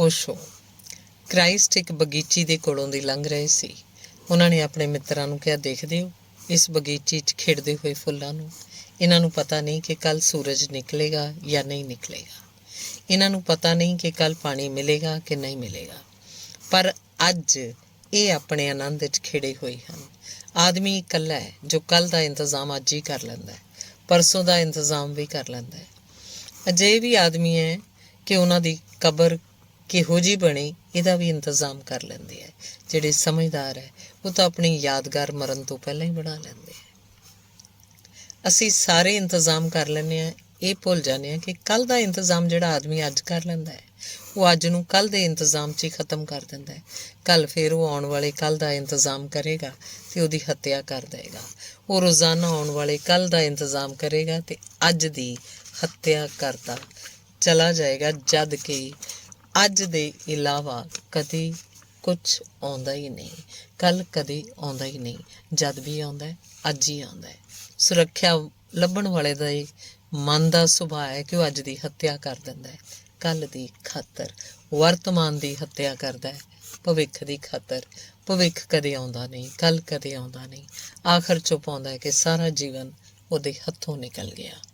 Osho Christ ਇੱਕ ਬਗੀਚੀ ਦੇ ਕੋਲੋਂ ਦੀ ਲੰਘ ਰਹੇ ਸੀ। ਉਹਨਾਂ ਨੇ ਆਪਣੇ ਮਿੱਤਰਾਂ ਨੂੰ ਕਿਹਾ ਦੇਖਦੇ ਹੋ ਇਸ ਬਗੀਚੀ 'ਚ ਖਿੜਦੇ ਹੋਏ ਫੁੱਲਾਂ ਨੂੰ। ਇਹਨਾਂ ਨੂੰ ਪਤਾ ਨਹੀਂ ਕਿ ਕੱਲ ਸੂਰਜ ਨਿਕਲੇਗਾ ਜਾਂ ਨਹੀਂ ਨਿਕਲੇਗਾ। ਇਹਨਾਂ ਨੂੰ ਪਤਾ ਨਹੀਂ ਕਿ ਕੱਲ ਪਾਣੀ ਮਿਲੇਗਾ ਕਿ ਨਹੀਂ ਮਿਲੇਗਾ। ਪਰ ਅੱਜ ਇਹ ਆਪਣੇ ਆਨੰਦ ਵਿੱਚ ਖਿੜੇ ਹੋਏ ਹਨ। ਆਦਮੀ ਇਕੱਲਾ ਹੈ ਜੋ ਕੱਲ ਦਾ ਇੰਤਜ਼ਾਮ ਅੱਜ ਹੀ ਕਰ ਲੈਂਦਾ ਹੈ, ਪਰਸੋਂ ਦਾ ਇੰਤਜ਼ਾਮ ਵੀ ਕਰ ਲੈਂਦਾ ਹੈ। ਅਜੇ ਵੀ ਆਦਮੀ ਹੈ ਕਿ ਉਹਨਾਂ ਦੀ ਕਬਰ ਕਿਹੋ ਜੀ ਬਣੇ, ਇਹਦਾ ਵੀ ਇੰਤਜ਼ਾਮ ਕਰ ਲੈਂਦੇ ਹੈ ਜਿਹੜੇ ਸਮਝਦਾਰ ਹੈ, ਉਹ ਤਾਂ ਆਪਣੀ ਯਾਦਗਾਰ ਮਰਨ ਤੋਂ ਪਹਿਲਾਂ ਹੀ ਬਣਾ ਲੈਂਦੇ ਹੈ ਅਸੀਂ ਸਾਰੇ ਇੰਤਜ਼ਾਮ ਕਰ ਲੈਂਦੇ ਆ, ਇਹ ਭੁੱਲ ਜਾਂਦੇ ਆ ਕਿ ਕੱਲ ਦਾ ਇੰਤਜ਼ਾਮ ਜਿਹੜਾ ਆਦਮੀ ਅੱਜ ਕਰ ਲੈਂਦਾ ਹੈ, ਉਹ ਅੱਜ ਨੂੰ ਕੱਲ ਦੇ ਇੰਤਜ਼ਾਮ 'ਚ ਹੀ ਖਤਮ ਕਰ ਦਿੰਦਾ ਹੈ। ਕੱਲ ਫਿਰ ਉਹ ਆਉਣ ਵਾਲੇ ਕੱਲ ਦਾ ਇੰਤਜ਼ਾਮ ਕਰੇਗਾ ਤੇ ਉਹਦੀ ਹੱਤਿਆ ਕਰ ਦੇਗਾ। ਉਹ ਰੋਜ਼ਾਨਾ ਆਉਣ ਵਾਲੇ ਕੱਲ ਦਾ ਇੰਤਜ਼ਾਮ ਕਰੇਗਾ ਤੇ ਅੱਜ ਦੀ ਹੱਤਿਆ ਕਰਦਾ ਚਲਾ ਜਾਏਗਾ ਜਦ ਕਿ ਅੱਜ ਦੇ ਇਲਾਵਾ ਕਦੇ ਕੁਝ ਆਉਂਦਾ ਹੀ ਨਹੀਂ। ਕੱਲ ਕਦੇ ਆਉਂਦਾ ਹੀ ਨਹੀਂ। ਜਦ ਵੀ ਆਉਂਦਾ ਹੈ, ਅੱਜ ਹੀ ਆਉਂਦਾ ਹੈ। ਸੁਰੱਖਿਆ ਲੱਭਣ ਵਾਲੇ ਦਾ ਇਹ ਮਨ ਦਾ ਸੁਭਾਅ ਹੈ ਕਿ ਉਹ ਅੱਜ ਦੀ ਹੱਤਿਆ ਕਰ ਦਿੰਦਾ ਹੈ। ਕੱਲ ਦੀ ਖਾਤਰ, ਵਰਤਮਾਨ ਦੀ ਹੱਤਿਆ ਕਰਦਾ ਹੈ। ਭਵਿੱਖ ਦੀ ਖਾਤਰ, ਭਵਿੱਖ ਕਦੇ ਆਉਂਦਾ ਨਹੀਂ ਕੱਲ ਕਦੇ ਆਉਂਦਾ ਨਹੀਂ। ਆਖਰ ਚੁੱਪ ਆਉਂਦਾ ਹੈ ਕਿ ਸਾਰਾ ਜੀਵਨ ਉਹਦੇ ਹੱਥੋਂ ਨਿਕਲ ਗਿਆ।